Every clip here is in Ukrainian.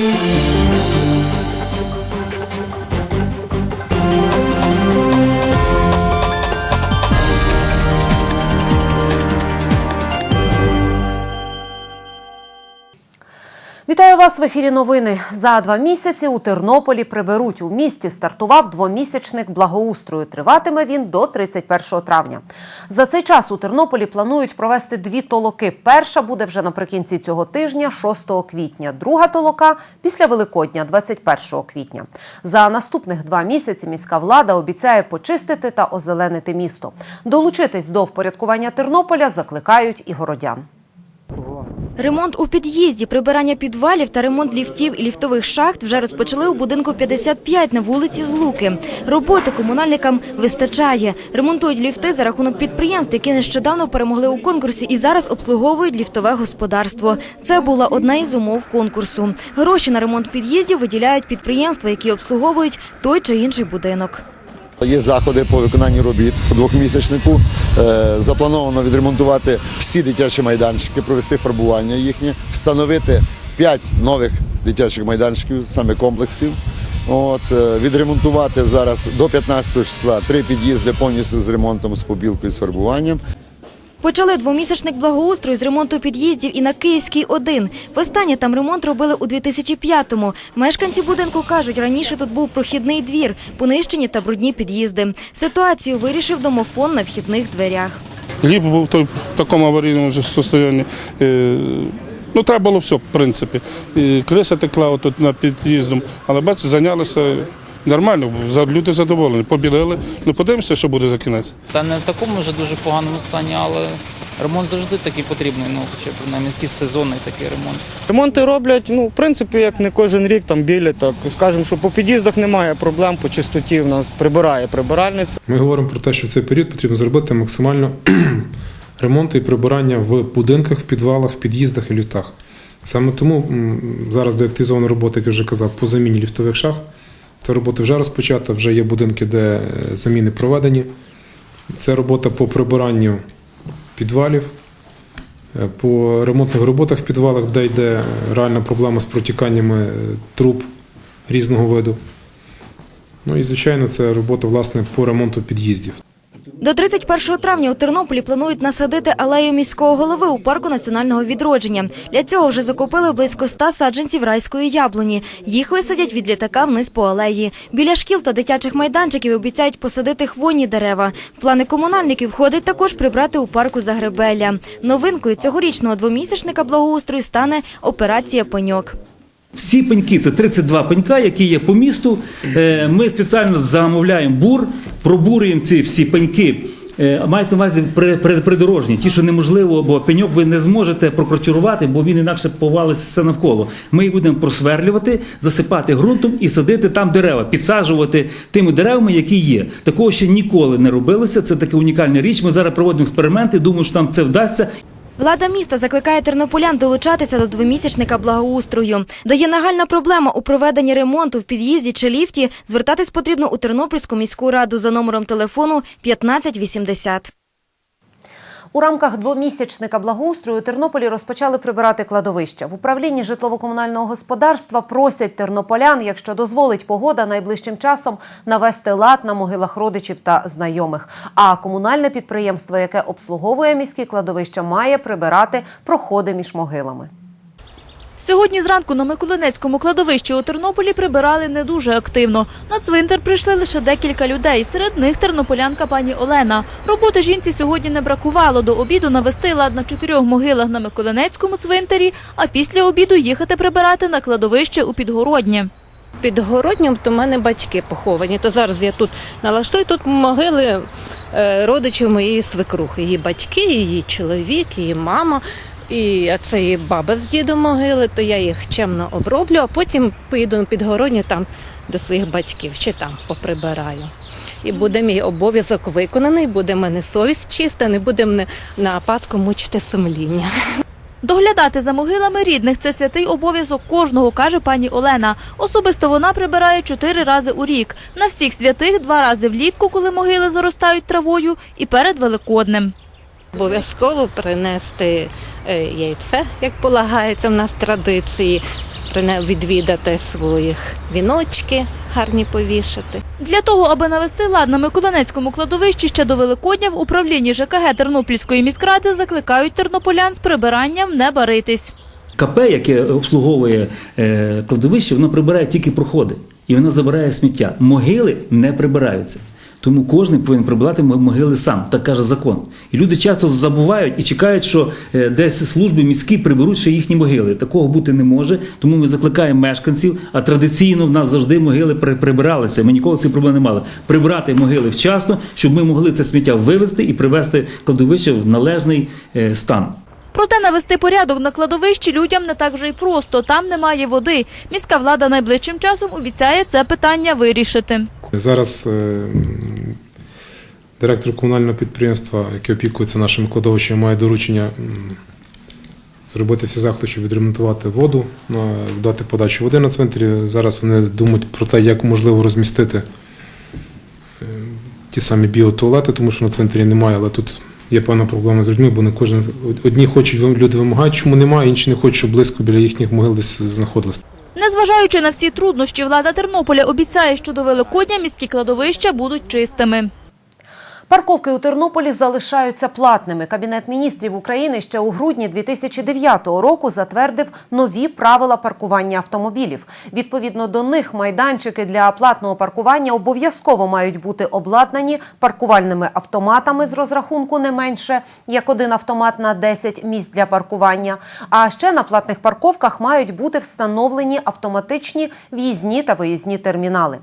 Thank you. Вас в ефірі. Новини за два місяці у Тернополі приберуть. У місті стартував двомісячник благоустрою. Триватиме він до 31 травня. За цей час у Тернополі планують провести дві толоки. Перша буде вже наприкінці цього тижня, 6 квітня. Друга толока після Великодня, 21 квітня. За наступних два місяці міська влада обіцяє почистити та озеленити місто. Долучитись до впорядкування Тернополя закликають і городян. Ремонт у під'їзді, прибирання підвалів та ремонт ліфтів і ліфтових шахт вже розпочали у будинку 55 на вулиці Злуки. Роботи комунальникам вистачає. Ремонтують ліфти за рахунок підприємств, які нещодавно перемогли у конкурсі і зараз обслуговують ліфтове господарство. Це була одна із умов конкурсу. Гроші на ремонт під'їздів виділяють підприємства, які обслуговують той чи інший будинок. Є заходи по виконанню робіт у двохмісячнику. Е, Заплановано відремонтувати всі дитячі майданчики, провести фарбування їхнє, встановити 5 нових дитячих майданчиків, саме комплексів. От, е, відремонтувати зараз до 15 числа три під'їзди повністю з ремонтом, з побілкою, з фарбуванням. Почали двомісячник благоустрою з ремонту під'їздів і на Київській 1. Востаннє там ремонт робили у 2005-му. Мешканці будинку кажуть, раніше тут був прохідний двір, понищені та брудні під'їзди. Ситуацію вирішив домофон на вхідних дверях. Ліп був в такому аварійному стані. Е, Ну, треба було все, в принципі. І криша текла отут над під'їздом, але бачите, зайнялися нормально, люди задоволені. Побілили. Ну, подивимося, що буде за кінець. Та не в такому вже дуже поганому стані, але ремонт завжди такий потрібний. Ну, чи принаймні якийсь сезонний такий ремонт. Ремонти роблять, ну, в принципі, як не кожен рік там білі, так скажемо, що по під'їздах немає проблем, по чистоті в нас прибирає прибиральниця. Ми говоримо про те, що в цей період потрібно зробити максимально ремонти і прибирання в будинках, в підвалах, в під'їздах і ліфтах. Саме тому зараз доактивізована робота, як я вже казав, по заміні ліфтових шахт. Ця робота вже розпочата, вже є будинки, де е, заміни проведені. Це робота по прибиранню підвалів, е, по ремонтних роботах в підвалах, де йде реальна проблема з протіканнями е, труб різного виду. Ну і звичайно, це робота власне по ремонту під'їздів. До 31 травня у Тернополі планують насадити алею міського голови у парку національного відродження. Для цього вже закупили близько 100 саджанців райської яблуні. Їх висадять від літака вниз по алеї. Біля шкіл та дитячих майданчиків обіцяють посадити хвойні дерева. Плани комунальників входить також прибрати у парку Загребелля. Новинкою цьогорічного двомісячника благоустрою стане операція пеньок. Всі пеньки, це 32 пенька, які є по місту. Е, Ми спеціально замовляємо бур, пробурюємо ці всі пеньки. Е, Мають на увазі при- при- придорожні, ті, що неможливо, бо пеньок ви не зможете прокрочурувати, бо він інакше повалиться все навколо. Ми їх будемо просверлювати, засипати ґрунтом і садити там дерева, підсаджувати тими деревами, які є. Такого ще ніколи не робилося. Це така унікальна річ. Ми зараз проводимо експерименти. Думаю, що там це вдасться. Влада міста закликає тернополян долучатися до двомісячника благоустрою. Дає нагальна проблема у проведенні ремонту в під'їзді чи ліфті. Звертатись потрібно у Тернопільську міську раду за номером телефону 1580. У рамках двомісячника благоустрою Тернополі розпочали прибирати кладовища. В управлінні житлово-комунального господарства просять тернополян, якщо дозволить погода, найближчим часом навести лад на могилах родичів та знайомих. А комунальне підприємство, яке обслуговує міські кладовища, має прибирати проходи між могилами. Сьогодні зранку на Миколинецькому кладовищі у Тернополі прибирали не дуже активно. На цвинтар прийшли лише декілька людей. Серед них тернополянка пані Олена. Роботи жінці сьогодні не бракувало. До обіду навести лад на чотирьох могилах на Миколинецькому цвинтарі, а після обіду їхати прибирати на кладовище у Підгороднє. Під городнім то в мене батьки поховані. То зараз я тут налаштую. Тут могили е, родичів моєї свекрухи. Її батьки, її чоловік, її мама. І це її баба з дідом могили, то я їх чемно оброблю, а потім поїду на підгородні там до своїх батьків, чи там поприбираю. І буде мій обов'язок виконаний, буде мене совість чиста, не буде мене на Пасху мучити сумління. Доглядати за могилами рідних це святий обов'язок кожного, каже пані Олена. Особисто вона прибирає чотири рази у рік. На всіх святих два рази влітку, коли могили заростають травою, і перед Великоднем. Обов'язково принести е, яйце, як полагається в нас традиції, відвідати своїх віночки, гарні повішати. Для того, аби навести лад на Миколинецькому кладовищі ще до Великодня, в управлінні ЖКГ Тернопільської міськради закликають тернополян з прибиранням не баритись. КП, яке обслуговує е, кладовище, воно прибирає тільки проходи і воно забирає сміття. Могили не прибираються. Тому кожен повинен прибирати могили сам, так каже закон. І люди часто забувають і чекають, що е, десь служби міські приберуть ще їхні могили. Такого бути не може. Тому ми закликаємо мешканців, а традиційно в нас завжди могили при- прибиралися. Ми ніколи цих проблем не мали. Прибирати могили вчасно, щоб ми могли це сміття вивезти і привести кладовище в належний е, стан. Проте навести порядок на кладовищі людям не так вже й просто. Там немає води. Міська влада найближчим часом обіцяє це питання вирішити. Зараз е, директор комунального підприємства, який опікується нашими кладовищами, має доручення зробити всі заходи, щоб відремонтувати воду, дати подачу води на цвинтарі. Зараз вони думають про те, як можливо розмістити е, ті самі біотуалети, тому що на цвинтарі немає, але тут є певна проблема з людьми, бо не кожен одні хочуть, люди вимагають, чому немає, інші не хочуть, щоб близько біля їхніх могил десь знаходилось. Незважаючи на всі труднощі, влада Тернополя обіцяє, що до Великодня міські кладовища будуть чистими. Парковки у Тернополі залишаються платними. Кабінет міністрів України ще у грудні 2009 року затвердив нові правила паркування автомобілів. Відповідно до них майданчики для платного паркування обов'язково мають бути обладнані паркувальними автоматами з розрахунку не менше як один автомат на 10 місць для паркування. А ще на платних парковках мають бути встановлені автоматичні в'їзні та виїзні термінали.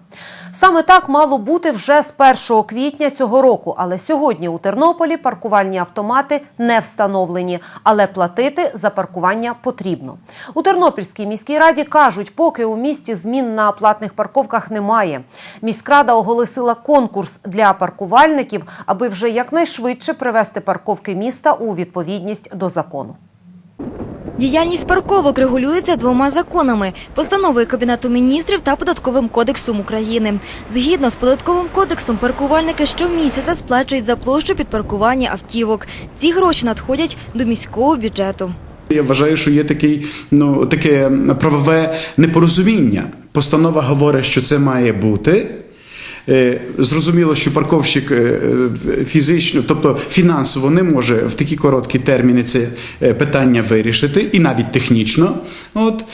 Саме так мало бути вже з 1 квітня цього року, але сьогодні у Тернополі паркувальні автомати не встановлені, але платити за паркування потрібно. У Тернопільській міській раді кажуть, поки у місті змін на платних парковках немає. Міськрада оголосила конкурс для паркувальників, аби вже якнайшвидше привести парковки міста у відповідність до закону. Діяльність парковок регулюється двома законами: постановою Кабінету міністрів та податковим кодексом України. Згідно з податковим кодексом, паркувальники щомісяця сплачують за площу під паркування автівок. Ці гроші надходять до міського бюджету. Я вважаю, що є такий, ну, таке правове непорозуміння. Постанова говорить, що це має бути. Е, Зрозуміло, що парковщик е, е, фізично, тобто фінансово не може в такі короткі терміни це питання вирішити, і навіть технічно. От,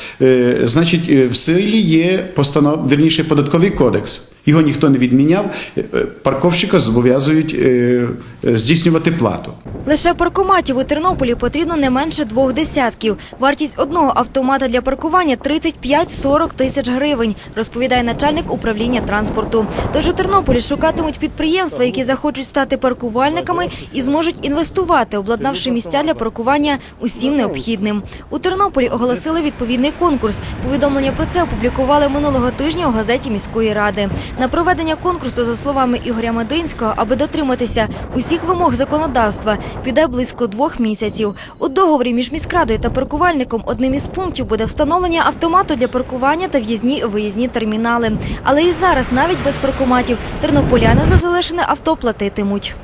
значить, в силі є постанов, вірніше, податковий кодекс. Його ніхто не відміняв. Е, е, Парковщика зобов'язують е, здійснювати плату. Лише паркоматів у Тернополі потрібно не менше двох десятків. Вартість одного автомата для паркування 35-40 тисяч гривень, розповідає начальник управління транспорту. Тож у Тернополі шукатимуть підприємства, які захочуть стати паркувальниками і зможуть інвестувати, обладнавши місця для паркування усім необхідним. У Тернополі оголосили відповідний конкурс. Повідомлення про це опублікували минулого тижня у газеті міської ради. На проведення конкурсу, за словами Ігоря Мединського, аби дотриматися усіх вимог законодавства, піде близько двох місяців. У договорі між міськрадою та паркувальником одним із пунктів буде встановлення автомату для паркування та в'їзні виїзні термінали. Але і зараз, навіть без паркоматів, тернополяни за залишене авто платитимуть.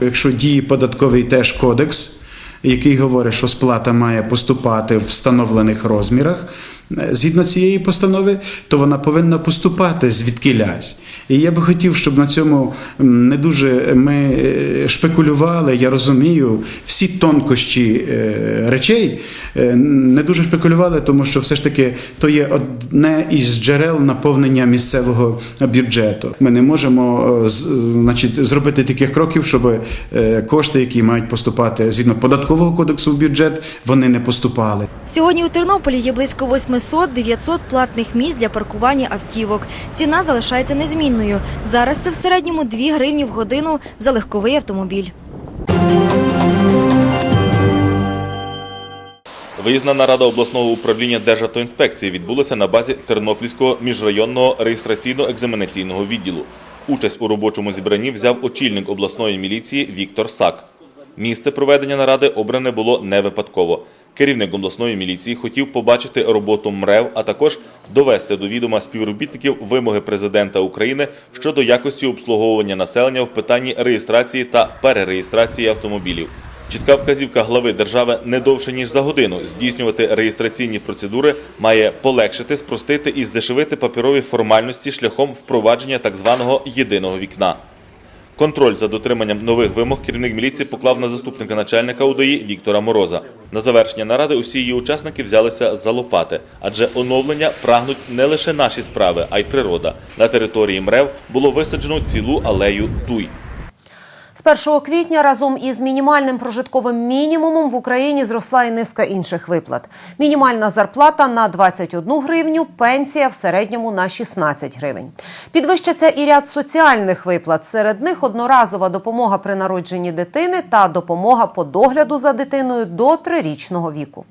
Якщо діє податковий теж кодекс, який говорить, що сплата має поступати в встановлених розмірах, згідно цієї постанови, то вона повинна поступати звідкилясь. І я би хотів, щоб на цьому не дуже ми е, шпекулювали. Я розумію всі тонкощі е, речей, е, не дуже шпекулювали, тому що все ж таки то є одне із джерел наповнення місцевого бюджету. Ми не можемо е, значить, зробити таких кроків, щоб е, кошти, які мають поступати згідно податкового кодексу в бюджет, вони не поступали. Сьогодні у Тернополі є близько 800-900 платних місць для паркування автівок. Ціна залишається незмінною. Зараз це в середньому 2 гривні в годину за легковий автомобіль. Виїзна нарада обласного управління Державтоінспекції відбулася на базі Тернопільського міжрайонного реєстраційно-екзаменаційного відділу. Участь у робочому зібранні взяв очільник обласної міліції Віктор Сак. Місце проведення наради обране було не випадково. Керівник обласної міліції хотів побачити роботу МРЕВ, а також довести до відома співробітників вимоги президента України щодо якості обслуговування населення в питанні реєстрації та перереєстрації автомобілів. Чітка вказівка глави держави не довше ніж за годину здійснювати реєстраційні процедури має полегшити, спростити і здешевити паперові формальності шляхом впровадження так званого єдиного вікна. Контроль за дотриманням нових вимог керівник міліції поклав на заступника начальника УДІ Віктора Мороза. На завершення наради усі її учасники взялися за лопати, адже оновлення прагнуть не лише наші справи, а й природа. На території МРЕВ було висаджено цілу алею туй. З 1 квітня разом із мінімальним прожитковим мінімумом в Україні зросла і низка інших виплат. Мінімальна зарплата на 21 гривню, пенсія в середньому на 16 гривень. Підвищаться і ряд соціальних виплат. Серед них одноразова допомога при народженні дитини та допомога по догляду за дитиною до трирічного віку.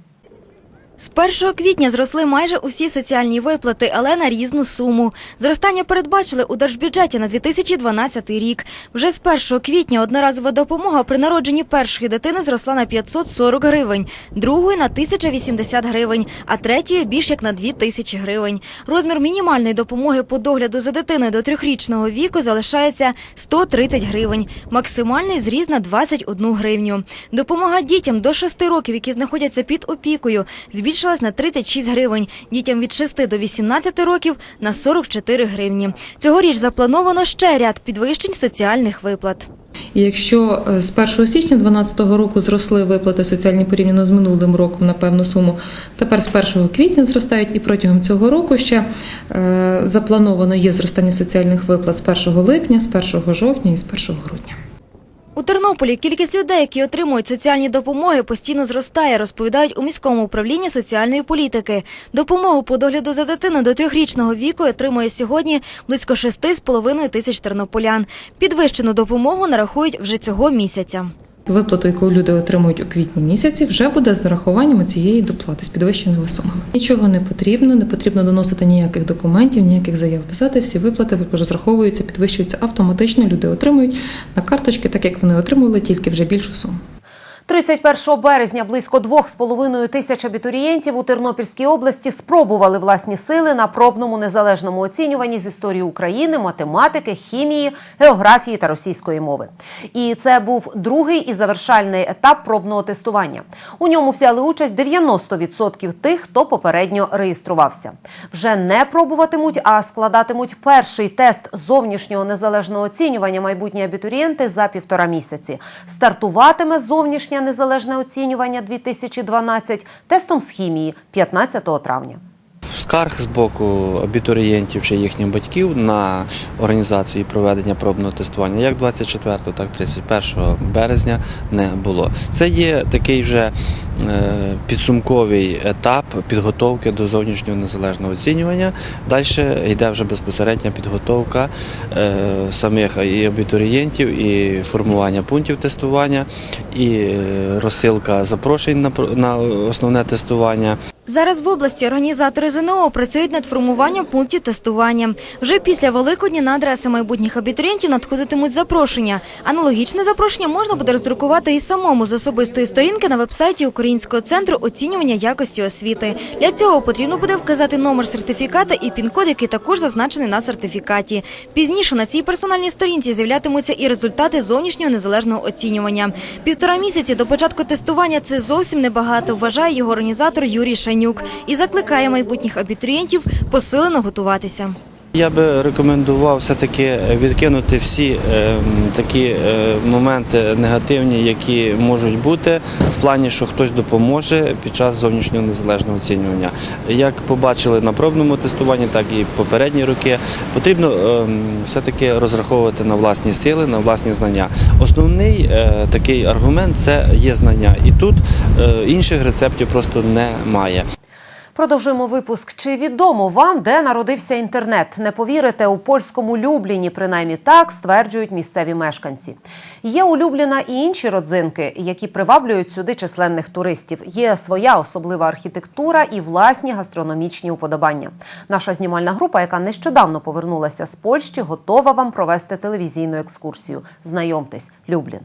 З 1 квітня зросли майже усі соціальні виплати, але на різну суму. Зростання передбачили у держбюджеті на 2012 рік. Вже з 1 квітня одноразова допомога при народженні першої дитини зросла на 540 гривень, другої на 1080 гривень, а третьої більш як на 2000 гривень. Розмір мінімальної допомоги по догляду за дитиною до трьохрічного віку залишається 130 гривень, максимальний зріз на 21 гривню. Допомога дітям до 6 років, які знаходяться під опікою, збільшилась на 36 гривень, дітям від 6 до 18 років на 44 гривні. Цьогоріч заплановано ще ряд підвищень соціальних виплат. Якщо е, з 1 січня 2012 року зросли виплати соціальні порівняно з минулим роком на певну суму, тепер з 1 квітня зростають і протягом цього року ще е, заплановано є зростання соціальних виплат з 1 липня, з 1 жовтня і з 1 грудня. У Тернополі кількість людей, які отримують соціальні допомоги, постійно зростає, розповідають у міському управлінні соціальної політики. Допомогу по догляду за дитиною до трьохрічного віку отримує сьогодні близько 6,5 тисяч тернополян. Підвищену допомогу нарахують вже цього місяця. Виплату, яку люди отримують у квітні місяці, вже буде з урахуванням цієї доплати з підвищеними сумами. Нічого не потрібно, не потрібно доносити ніяких документів, ніяких заяв писати. Всі виплати розраховуються, підвищуються автоматично. Люди отримують на карточки, так як вони отримували, тільки вже більшу суму. 31 березня близько 2,5 тисяч абітурієнтів у Тернопільській області спробували власні сили на пробному незалежному оцінюванні з історії України, математики, хімії, географії та російської мови. І це був другий і завершальний етап пробного тестування. У ньому взяли участь 90% тих, хто попередньо реєструвався. Вже не пробуватимуть, а складатимуть перший тест зовнішнього незалежного оцінювання майбутні абітурієнти за півтора місяці. Стартуватиме зовнішнє незалежне оцінювання 2012 тестом з хімії 15 травня. Скарг з боку абітурієнтів чи їхніх батьків на організацію і проведення пробного тестування як 24, так і 31 березня не було. Це є такий вже е, підсумковий етап підготовки до зовнішнього незалежного оцінювання. Далі йде вже безпосередня підготовка е, самих і абітурієнтів, і формування пунктів тестування, і е, розсилка запрошень на основне тестування. Зараз в області організатори ЗНО працюють над формуванням пунктів тестування. Вже після Великодня на адреси майбутніх абітурієнтів надходитимуть запрошення. Аналогічне запрошення можна буде роздрукувати і самому з особистої сторінки на вебсайті Українського центру оцінювання якості освіти. Для цього потрібно буде вказати номер сертифіката і пін-код, який також зазначений на сертифікаті. Пізніше на цій персональній сторінці з'являтимуться і результати зовнішнього незалежного оцінювання. Півтора місяці до початку тестування це зовсім небагато, вважає його організатор Юрій Шанюк і закликає майбутніх абітурієнтів посилено готуватися. Я би рекомендував все-таки відкинути всі е, такі е, моменти негативні, які можуть бути в плані, що хтось допоможе під час зовнішнього незалежного оцінювання. Як побачили на пробному тестуванні, так і попередні роки, потрібно е, все-таки розраховувати на власні сили, на власні знання. Основний е, такий аргумент це є знання, і тут е, інших рецептів просто немає. Продовжуємо випуск. Чи відомо вам, де народився інтернет? Не повірите, у польському Любліні, принаймні так стверджують місцеві мешканці. Є у Любліна і інші родзинки, які приваблюють сюди численних туристів. Є своя особлива архітектура і власні гастрономічні уподобання. Наша знімальна група, яка нещодавно повернулася з Польщі, готова вам провести телевізійну екскурсію. Знайомтесь, Люблін.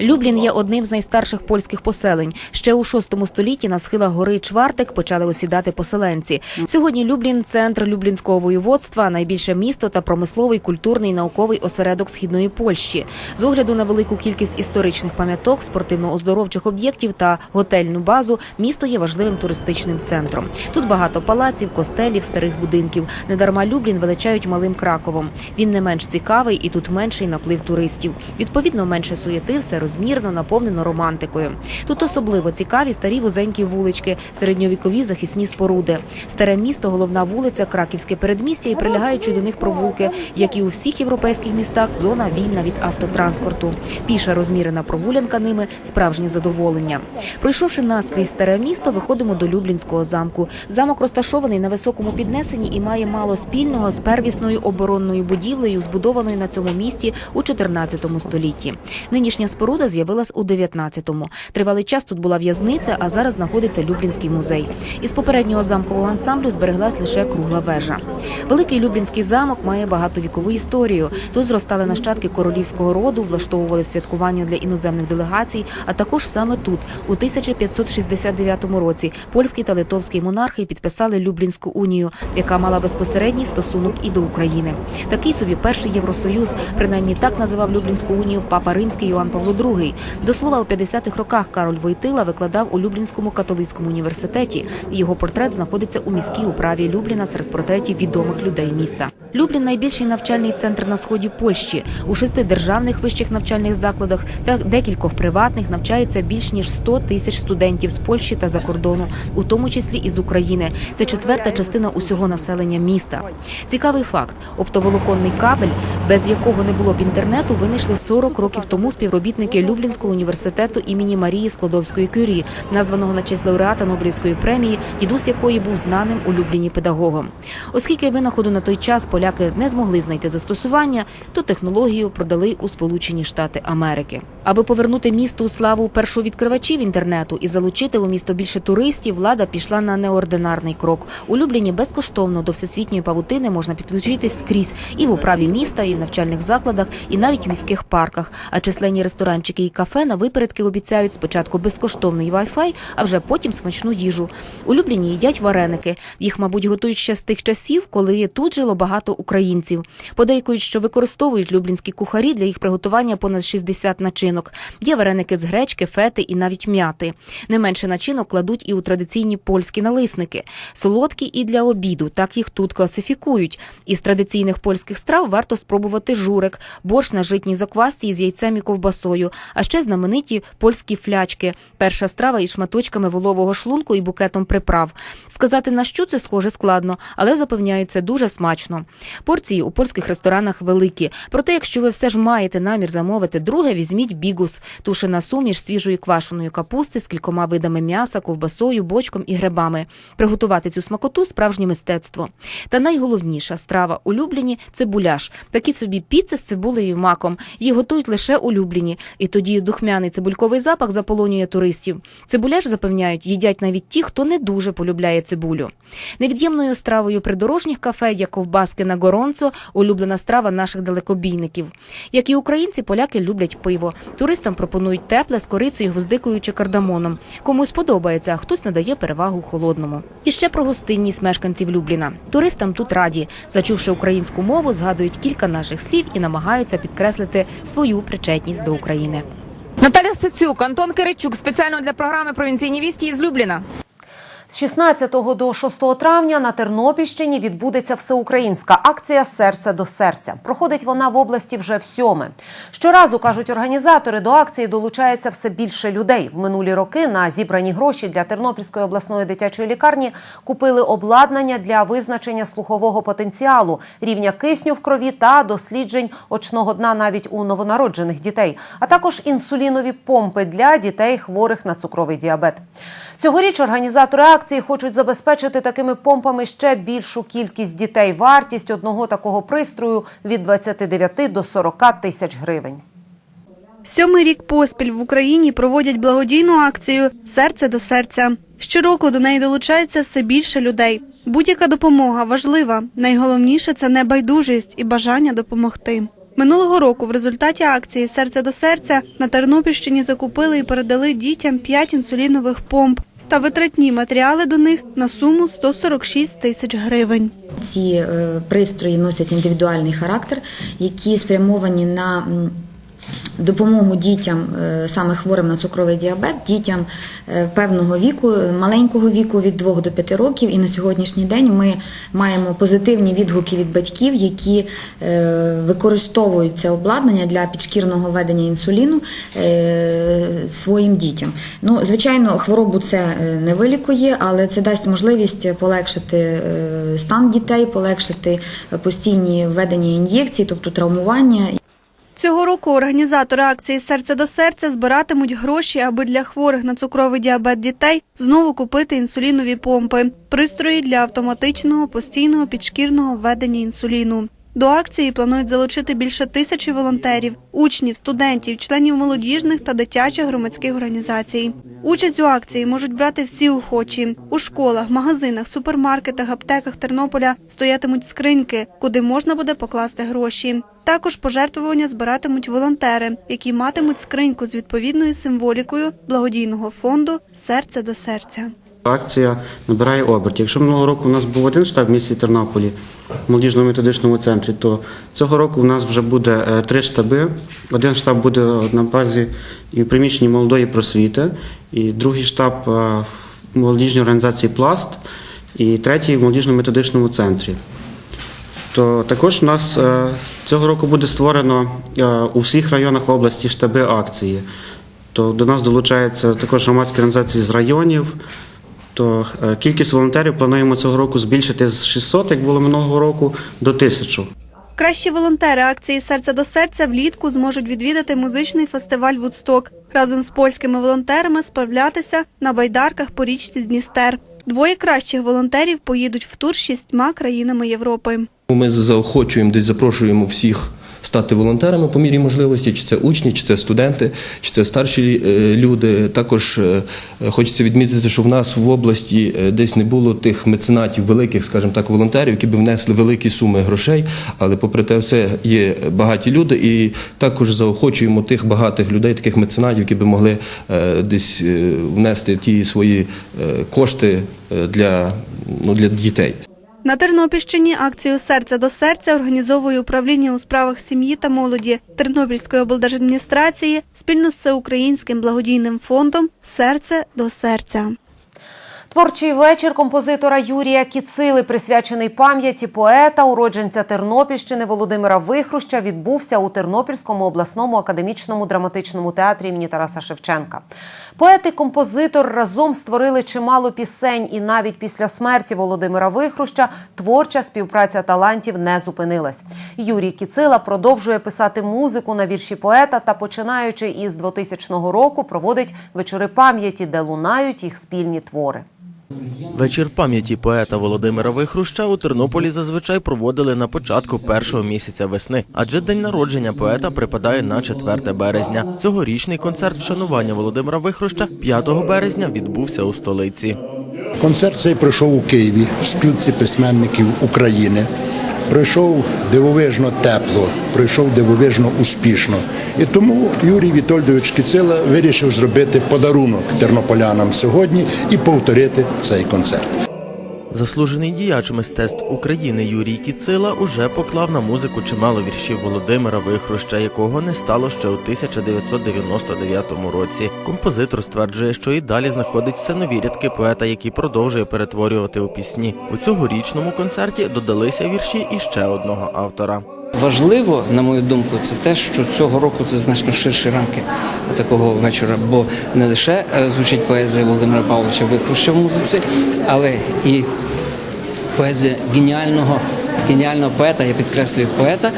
Люблін є одним з найстарших польських поселень. Ще у VI столітті на схилах гори Чвартик почали осідати поселенці. Сьогодні Люблін центр Люблінського воєводства, найбільше місто та промисловий, культурний, науковий осередок східної Польщі. З огляду на велику кількість історичних пам'яток, спортивно-оздоровчих об'єктів та готельну базу, місто є важливим туристичним центром. Тут багато палаців, костелів, старих будинків. Недарма Люблін величають малим Краковом. Він не менш цікавий і тут менший наплив туристів. Відповідно, менше суєти, все розмірно, наповнено романтикою. Тут особливо цікаві старі вузенькі вулички, середньовікові захисні споруди. Старе місто, головна вулиця, краківське передмістя і прилягаючи до них провулки, як і у всіх європейських містах, зона вільна від автотранспорту. Піша розмірена прогулянка ними справжнє задоволення. Пройшовши наскрізь старе місто, виходимо до Люблінського замку. Замок розташований на високому піднесенні і має мало спільного з первісною оборонною будівлею, збудованою на цьому місті у 14 столітті. Нинішня споруда з'явилась у 19-му. Тривалий час тут була в'язниця, а зараз знаходиться Люблінський музей. Із попереднього замкового ансамблю збереглась лише кругла вежа. Великий Люблінський замок має багатовікову історію. Тут зростали нащадки королівського роду, влаштовували святкування для іноземних делегацій. А також саме тут, у 1569 році, польський та литовський монархи підписали Люблінську унію, яка мала безпосередній стосунок і до України. Такий собі перший євросоюз, принаймні так називав Люблінську унію папа Римський Йоанн Павло II. До слова, у 50-х роках Кароль Войтила викладав у Люблінському католицькому університеті. Його портрет знаходиться у міській управі Любліна серед портретів відомих людей міста. Люблін найбільший навчальний центр на сході Польщі. У шести державних вищих навчальних закладах та декількох приватних навчається більш ніж 100 тисяч студентів з Польщі та за кордону, у тому числі і з України. Це четверта частина усього населення міста. Цікавий факт: оптоволоконний кабель, без якого не було б інтернету, винайшли 40 років тому співробітники Люблінського університету імені Марії Складовської Кюрі, названого на честь лауреата Нобелівської премії, дідусь якої був знаним у Любліні педагогом. Оскільки винаходу на той час поляки не змогли знайти застосування, то технологію продали у Сполучені Штати Америки. Аби повернути місту славу першовідкривачів інтернету і залучити у місто більше туристів, влада пішла на неординарний крок. У Любліні безкоштовно до всесвітньої павутини можна підключитись скрізь і в управі міста, і в навчальних закладах, і навіть в міських парках. А численні ресторанчики і кафе на випередки обіцяють спочатку безкоштовний Wi-Fi, а вже потім смачну їжу. У Любліні їдять вареники. Їх, мабуть, готують ще з тих часів, коли тут жило багато українців. Подейкують, що використовують люблінські кухарі для їх приготування понад 60 начинок. Є вареники з гречки, фети і навіть м'яти. Не менше начинок кладуть і у традиційні польські налисники. Солодкі і для обіду, так їх тут класифікують. Із традиційних польських страв варто спробувати журек, борщ на житній заквасці із яйцем і ковбасою, а ще знамениті польські флячки. Перша страва із шматочками волового шлунку і букетом приправ. Сказати на що це схоже складно, але запевняють, це дуже смачно. Порції у польських ресторанах великі. Проте, якщо ви все ж маєте намір замовити друге, візьміть бігус, тушена суміш свіжої квашеної капусти з кількома видами м'яса, ковбасою, бочком і грибами. Приготувати цю смакоту справжнє мистецтво. Та найголовніша страва улюблені це буляш. Такі собі піци з цибулею і маком. Її готують лише улюблені, і тоді духмяний цибульковий запах заполонює туристів. Цибуляш запевняють, їдять навіть ті, хто не дуже полюбляє цибулю. Невід'ємною стравою придорожніх кафе є ковбаски на горонцо, улюблена страва наших далекобійників. Як і українці, поляки люблять пиво. Туристам пропонують тепле з корицею, гвоздикою чи кардамоном. Комусь подобається, а хтось надає перевагу холодному. І ще про гостинність мешканців Любліна. Туристам тут раді. Зачувши українську мову, згадують кілька наших слів і намагаються підкреслити свою причетність до України. Наталя Стецюк, Антон Киричук спеціально для програми Провінційні вісті із Любліна. З 16 до 6 травня на Тернопільщині відбудеться всеукраїнська акція Серце до серця. Проходить вона в області вже в сьоме. Щоразу кажуть організатори, до акції долучається все більше людей. В минулі роки на зібрані гроші для Тернопільської обласної дитячої лікарні купили обладнання для визначення слухового потенціалу, рівня кисню в крові та досліджень очного дна навіть у новонароджених дітей, а також інсулінові помпи для дітей хворих на цукровий діабет. Цьогоріч організатори акції хочуть забезпечити такими помпами ще більшу кількість дітей. Вартість одного такого пристрою від 29 до 40 тисяч гривень. Сьомий рік поспіль в Україні проводять благодійну акцію Серце до серця. Щороку до неї долучається все більше людей. Будь-яка допомога важлива. Найголовніше це небайдужість і бажання допомогти. Минулого року в результаті акції Серце до серця на Тернопільщині закупили і передали дітям 5 інсулінових помп та витратні матеріали до них на суму 146 тисяч гривень. Ці е, пристрої носять індивідуальний характер, які спрямовані на допомогу дітям, е, саме хворим на цукровий діабет, дітям е, певного віку, маленького віку від 2 до 5 років. І на сьогоднішній день ми маємо позитивні відгуки від батьків, які е, використовують це обладнання для підшкірного введення інсуліну своїм дітям. Ну, звичайно, хворобу це не вилікує, але це дасть можливість полегшити стан дітей, полегшити постійні введення ін'єкцій, тобто травмування. Цього року організатори акції Серце до серця збиратимуть гроші, аби для хворих на цукровий діабет дітей знову купити інсулінові помпи, пристрої для автоматичного постійного підшкірного введення інсуліну. До акції планують залучити більше тисячі волонтерів, учнів, студентів, членів молодіжних та дитячих громадських організацій. Участь у акції можуть брати всі охочі. У школах, магазинах, супермаркетах, аптеках Тернополя стоятимуть скриньки, куди можна буде покласти гроші. Також пожертвування збиратимуть волонтери, які матимуть скриньку з відповідною символікою благодійного фонду Серце до серця. Акція набирає обертів. Якщо минулого року у нас був один штаб в місті Тернополі, в молодіжному методичному центрі, то цього року у нас вже буде е, три штаби. Один штаб буде на базі і в приміщенні молодої просвіти, і другий штаб е, в молодіжній організації Пласт, і третій в молодіжному методичному центрі. То також у нас е, цього року буде створено у всіх районах області штаби акції. То до нас долучаються також громадські організації з районів. То е, кількість волонтерів плануємо цього року збільшити з 600, як було минулого року, до 1000. Кращі волонтери акції Серце до серця влітку зможуть відвідати музичний фестиваль Вудсток разом з польськими волонтерами справлятися на байдарках по річці Дністер. Двоє кращих волонтерів поїдуть в тур шістьма країнами Європи. Ми заохочуємо, десь запрошуємо всіх стати волонтерами по мірі можливості, чи це учні, чи це студенти, чи це старші е, люди. Також е, хочеться відмітити, що в нас в області е, десь не було тих меценатів, великих, скажімо так, волонтерів, які б внесли великі суми грошей. Але попри те, все є багаті люди, і також заохочуємо тих багатих людей, таких меценатів, які б могли десь внести ті свої кошти для, ну, для дітей. На Тернопільщині акцію Серце до серця організовує управління у справах сім'ї та молоді Тернопільської облдержадміністрації спільно з всеукраїнським благодійним фондом Серце до серця. Творчий вечір композитора Юрія Кіцили, присвячений пам'яті поета, уродженця Тернопільщини Володимира Вихруща, відбувся у Тернопільському обласному академічному драматичному театрі імені Тараса Шевченка. Поет і композитор разом створили чимало пісень, і навіть після смерті Володимира Вихруща творча співпраця талантів не зупинилась. Юрій Кіцила продовжує писати музику на вірші поета та, починаючи із 2000 року, проводить вечори пам'яті, де лунають їх спільні твори. Вечір пам'яті поета Володимира Вихруща у Тернополі зазвичай проводили на початку першого місяця весни, адже день народження поета припадає на 4 березня. Цьогорічний концерт вшанування Володимира Вихруща 5 березня відбувся у столиці. Концерт цей пройшов у Києві в спілці письменників України. Пройшов дивовижно тепло, пройшов дивовижно успішно. І тому Юрій Вітольдович Кицила вирішив зробити подарунок тернополянам сьогодні і повторити цей концерт. Заслужений діяч мистецтв України Юрій Кіцила уже поклав на музику чимало віршів Володимира Вихруща, якого не стало ще у 1999 році. Композитор стверджує, що і далі знаходить все нові рядки поета, які продовжує перетворювати у пісні. У цьогорічному концерті додалися вірші іще одного автора. Важливо, на мою думку, це те, що цього року це значно ширші рамки такого вечора, бо не лише е, звучить поезія Володимира Павловича Вихруща в музиці, але і поезія геніального. Геніального поета, я підкреслюю поета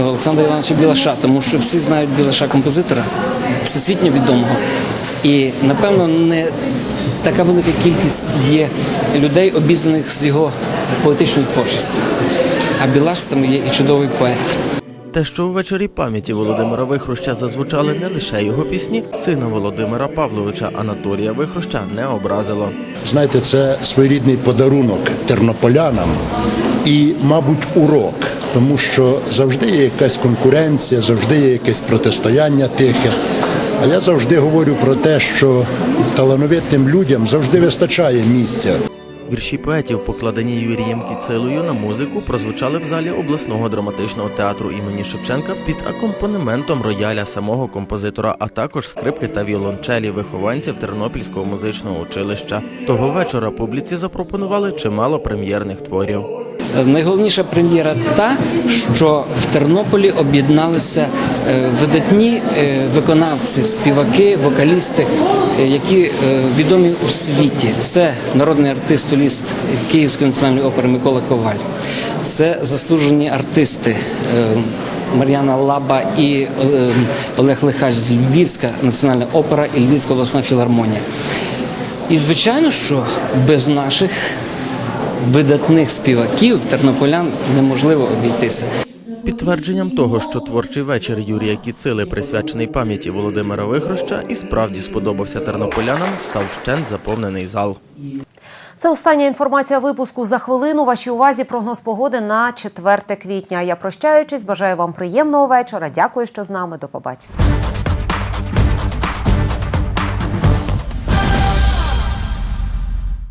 Олександра Івановича Білаша, тому що всі знають Білаша композитора, всесвітньо відомого. І напевно не така велика кількість є людей, обізнаних з його поетичною творчістю. А Білаш саме є і чудовий поет. Те, що ввечері пам'яті Володимира Вихруща зазвучали не лише його пісні, сина Володимира Павловича Анатолія Вихруща не образило. Знаєте, це своєрідний подарунок тернополянам і, мабуть, урок тому що завжди є якась конкуренція, завжди є якесь протистояння тихе. А я завжди говорю про те, що талановитим людям завжди вистачає місця. Вірші поетів, покладені Юрієм Кіцилою на музику, прозвучали в залі обласного драматичного театру імені Шевченка під акомпанементом рояля самого композитора, а також скрипки та віолончелі вихованців Тернопільського музичного училища. Того вечора публіці запропонували чимало прем'єрних творів. Найголовніша прем'єра та, що в Тернополі об'єдналися е, видатні е, виконавці, співаки, вокалісти, які е, відомі у світі. Це народний артист, соліст Київської національної опери Микола Коваль. Це заслужені артисти. е, Мар'яна Лаба і е, Олег Лихач з Львівська національна опера і Львівська обласна філармонія. І звичайно, що без наших видатних співаків тернополян неможливо обійтися. Підтвердженням того, що творчий вечір Юрія Кіцили, присвячений пам'яті Володимира Вихроща, і справді сподобався тернополянам, став вщент заповнений зал. Це остання інформація випуску за хвилину. Вашій увазі прогноз погоди на 4 квітня. Я прощаючись, бажаю вам приємного вечора. Дякую, що з нами. До побачення.